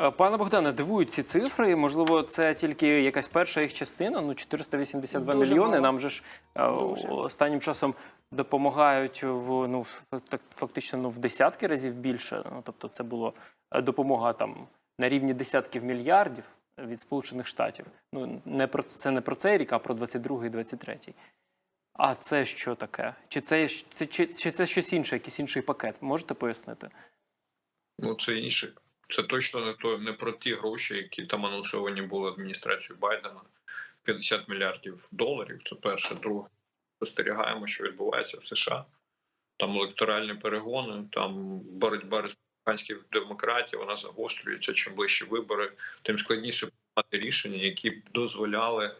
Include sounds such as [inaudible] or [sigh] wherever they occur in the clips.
Е, Пане Богдане, дивують ці цифри. Можливо, це тільки якась перша їх частина. Ну, 482 Дуже мільйони. мало. Нам же ж е, Дуже. останнім часом допомагають в ну фактично ну в десятки разів більше. Ну тобто, це було е, допомога там на рівні десятків мільярдів від Сполучених Штатів. Ну не про це не про цей рік, а про 22-й, 23-й. А це що таке? Чи це, це чи, чи це щось інше, якийсь інший пакет? Можете пояснити? Ну, це інше. Це точно не то не про ті гроші, які там анонсовані були адміністрацією Байдена. 50 мільярдів доларів. Це перше. Друге, спостерігаємо, що відбувається в США. Там електоральні перегони, там боротьба республіканських демократів, вона загострюється. Чим ближче вибори, тим складніше приймати рішення, які б дозволяли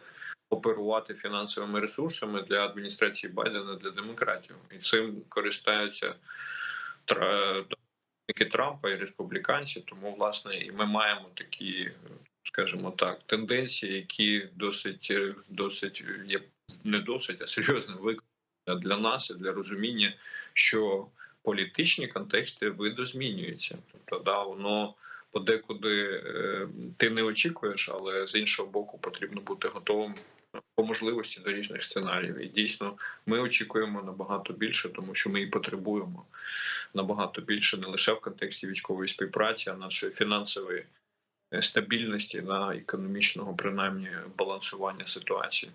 оперувати фінансовими ресурсами для адміністрації Байдена для демократів. І цим користаються Трампа і республіканці. Тому власне і ми маємо такі, скажімо так, тенденції, які досить досить є не досить, а серйозним викликом для нас і для розуміння, що політичні контексти видозмінюються. Тобто, да, воно подекуди е, ти не очікуєш, але з іншого боку потрібно бути готовим. По можливості до різних сценаріїв, і дійсно ми очікуємо набагато більше, тому що ми і потребуємо набагато більше не лише в контексті військової співпраці, а нашої фінансової е, стабільності на економічного принаймні балансування ситуації.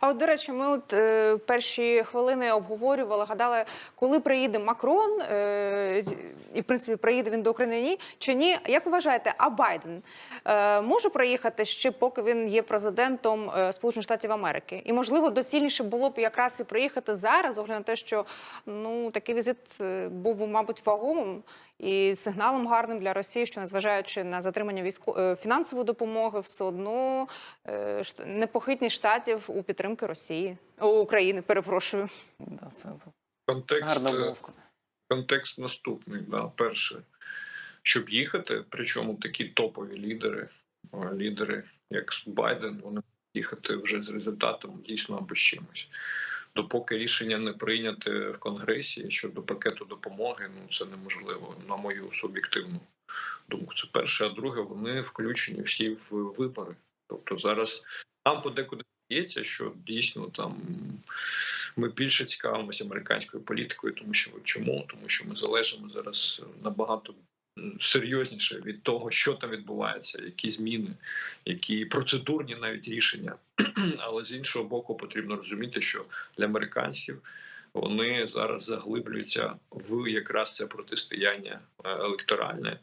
А от до речі, ми от е, перші хвилини обговорювали, гадали, коли приїде Макрон, е, і в принципі приїде він до України ні чи ні. Як вважаєте, а Байден е, може приїхати ще поки він є президентом е, Сполучених Штатів Америки? І можливо доцільніше було б якраз і приїхати зараз, огляд на те, що ну такий візит е, був би, мабуть, вагомим і сигналом гарним для Росії, що незважаючи на затримання військо е, фінансової допомоги, все одно е, непохитність штатів у підтримки Росії у України. Перепрошую. Да, це Контекст, гарна е, контекст наступний. Да. Перше, щоб їхати, причому такі топові лідери, лідери, як Байден, вони їхати вже з результатом дійсно або з чимось. Допоки рішення не прийняте в Конгресі щодо пакету допомоги, ну це неможливо, на мою суб'єктивну думку. Це перше. А друге, вони включені всі в вибори. Тобто зараз нам подекуди здається, що дійсно там ми більше цікавимося американською політикою, тому що чому? Тому що ми залежимо зараз набагато серйозніше від того, що там відбувається, які зміни, які процедурні навіть рішення. [clears throat] Але з іншого боку, потрібно розуміти, що для американців вони зараз заглиблюються в якраз це протистояння е, електоральне,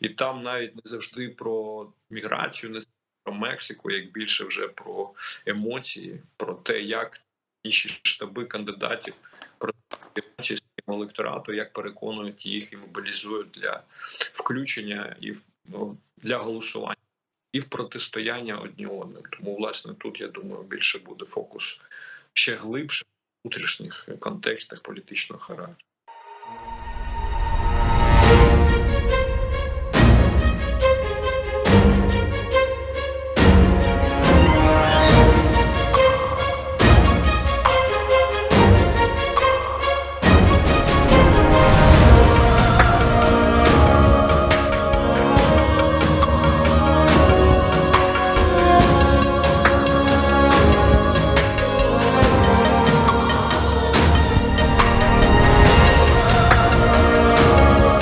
і там навіть не завжди про міграцію, не про Мексику, як більше вже про емоції, про те, як інші штаби кандидатів про електорату, як переконують їх і мобілізують для включення і ну, для голосування, і в протистояння одні одним. Тому, власне, тут я думаю, більше буде фокус ще глибше в внутрішніх контекстах політичного характеру.